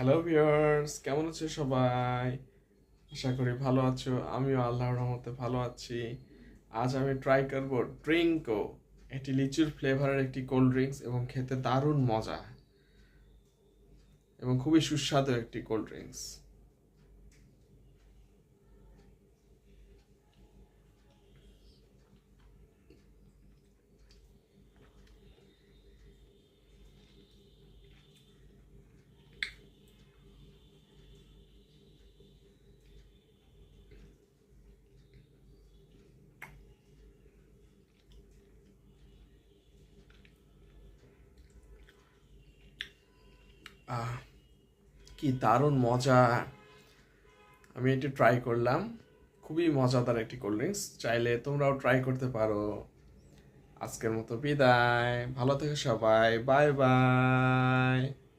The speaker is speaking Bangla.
হ্যালো ভিউয়ার্স কেমন আছো সবাই? আশা করি ভালো আছো। আমিও আল্লাহ রহমতে ভালো আছি। আজ আমি ট্রাই করব ড্রিঙ্কো এটি লিচুর ফ্লেভারের একটি কোল্ড ড্রিঙ্কস এবং খেতে দারুণ মজা এবং খুবই সুস্বাদু একটি কোল্ড ড্রিঙ্কস কি দারুণ মজা। আমি এটি ট্রাই করলাম। খুবই মজাদার একটি কোল্ড ড্রিঙ্কস চাইলে তোমরাও ট্রাই করতে পারো। আজকের মতো বিদায়। ভালো থেকো সবাই। Bye bye